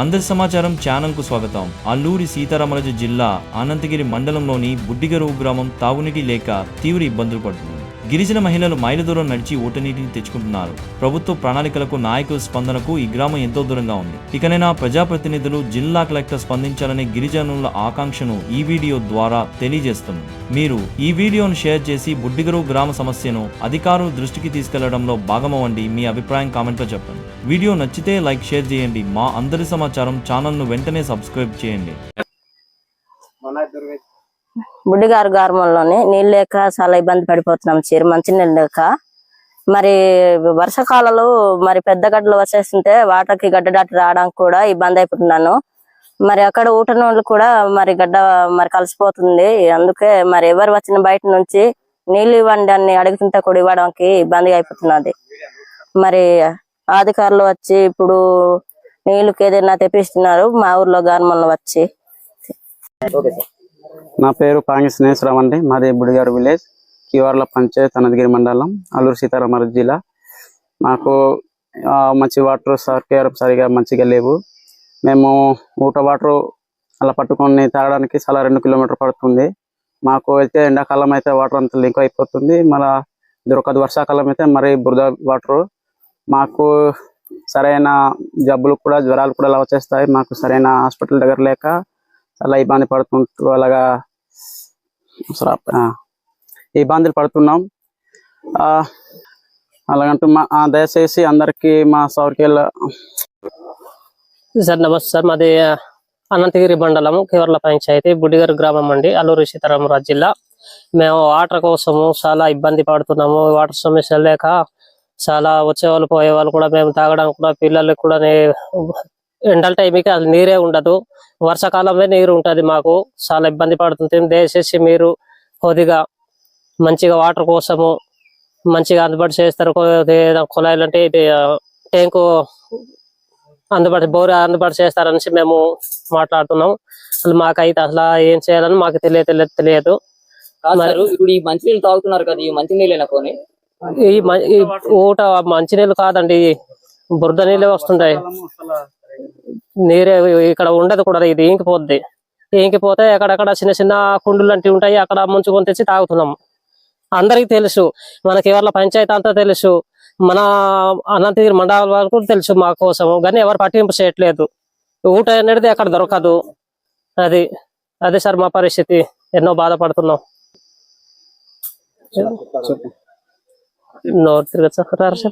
అందరి సమాచారం ఛానల్కు స్వాగతం. అల్లూరి సీతారామరాజు జిల్లా అనంతగిరి మండలంలోని బుడ్డిగరువు గ్రామం తాగునీటి లేక తీవ్ర ఇబ్బందులు పడుతుంది గిరిజన మహిళలు మైలు దూరం నడిచి ఓటనీటిని తెచ్చుకుంటున్నారు. ప్రభుత్వ ప్రణాళికలకు నాయకుల స్పందనకు ఈ గ్రామం ఎంతో దూరంగా ఉంది. ఇకనైనా ప్రజాప్రతినిధులు జిల్లా కలెక్టర్ స్పందించాలని గిరిజనుల ఆకాంక్షను ఈ వీడియో ద్వారా తెలియజేస్తుంది మీరు ఈ వీడియోను షేర్ చేసి బుడ్డిగరువు గ్రామ సమస్యను అధికారుల దృష్టికి తీసుకెళ్ళడంలో భాగమవ్వండి మీ అభిప్రాయం కామెంట్లో చెప్పండి. వీడియో నచ్చితే లైక్ షేర్ చేయండి. మా అందరి సమాచారం ఛానల్ను వెంటనే సబ్స్క్రైబ్ చేయండి. బుడ్డిగారు గ్రామంలోని నీళ్ళు లేక చాలా ఇబ్బంది పడిపోతున్నాం చీర మంచి నీళ్ళు లేక. మరి వర్షాకాలంలో మరి పెద్ద గడ్డలు వచ్చేస్తుంటే వాటర్కి గడ్డ దాటి రావడానికి కూడా ఇబ్బంది అయిపోతున్నాను. మరి అక్కడ ఊటనోళ్ళు కూడా మరి గడ్డ మరి కలిసిపోతుంది. అందుకే మరి ఎవరు వచ్చిన బయట నుంచి నీళ్ళు ఇవ్వండి అని అడుగుతుంటే కూడా ఇవ్వడానికి ఇబ్బంది అయిపోతున్నది. మరి అధికారులు వచ్చి ఇప్పుడు నీళ్ళకి ఏదైనా తెప్పిస్తున్నారు మా ఊర్లో గ్రామంలో వచ్చి. నా పేరు పాంగి స్నేహరావు అండి. మాది బుడిగారు విలేజ్ కివార్ల పంచాయత్ అనంతగిరి మండలం అల్లూరు సీతారామరాజు జిల్లా. మాకు మంచి వాటర్ సౌకర్యం సరిగా మంచిగా లేవు. మేము ఊట వాటర్ అలా పట్టుకొని తాగడానికి చాలా రెండు కిలోమీటర్ పడుతుంది. మాకు అయితే ఎండాకాలం అయితే వాటర్ అంత లింక్ అయిపోతుంది. మళ్ళా దొరకదు వర్షాకాలం అయితే మరి బురద వాటర్. మాకు సరైన జబ్బులు కూడా జ్వరాలు కూడా అలా వచ్చేస్తాయి మాకు సరైన హాస్పిటల్ దగ్గర లేక చాలా ఇబ్బంది పడుతుంటూ అలాగా ఇబ్బందులు పడుతున్నాం. ఆ, అలాగంటూ మా దయచేసి అందరికి మా సౌకర్యాలు సార్ నమస్తే సార్. మాది అనంతగిరి మండలం కేవర్ల పంచాయతీ బుడిగర్ గ్రామం అండి అల్లూరు సీతారామరాజు జిల్లా. మేము వాటర్ కోసము చాలా ఇబ్బంది పడుతున్నాము. వాటర్ సమస్య లేక చాలా వచ్చే వాళ్ళు పోయే వాళ్ళు కూడా మేము తాగడానికి కూడా పిల్లలకి కూడా ఎండల టైంకి అది నీరే ఉండదు. వర్షాకాలమే నీరు ఉంటది మాకు. చాలా ఇబ్బంది పడుతుంది దయచేసి మీరు కొద్దిగా మంచిగా వాటర్ కోసము మంచిగా అందుబాటు చేస్తారు. కుళాయిలు అంటే ఇది ట్యాంకు అందుబాటు బోర్ అందుబాటు చేస్తారనేసి మేము మాట్లాడుతున్నాం. అసలు మాకైతే అసలు ఏం చేయాలని మాకు తెలియదు తెలియదు తెలియదు. ఇప్పుడు ఈ మంచినీళ్ళు తాగుతున్నారు కదా ఈ మంచినీళ్ళైనా పోనీ ఈ ఊట మంచినీళ్ళు కాదండి బురద నీళ్ళే వస్తుంటాయి. నీరే ఇక్కడ ఉండదు కూడా ఇది ఇంకిపోద్ది. ఇంకిపోతే అక్కడక్కడ చిన్న చిన్న కుండులు లాంటివి ఉంటాయి అక్కడ ముంచుకొని తెచ్చి తాగుతున్నాం. అందరికి తెలుసు మనకి ఎవరి పంచాయతీ అంతా తెలుసు మన అనంతగిరి మండలం వరకు తెలుసు మా కోసం కానీ ఎవరు పట్టింపు చేయట్లేదు. ఊట అనేది అక్కడ దొరకదు. అది అదే సార్ మా పరిస్థితి. ఎన్నో బాధపడుతున్నాం. నోరు తిరగచ్చు?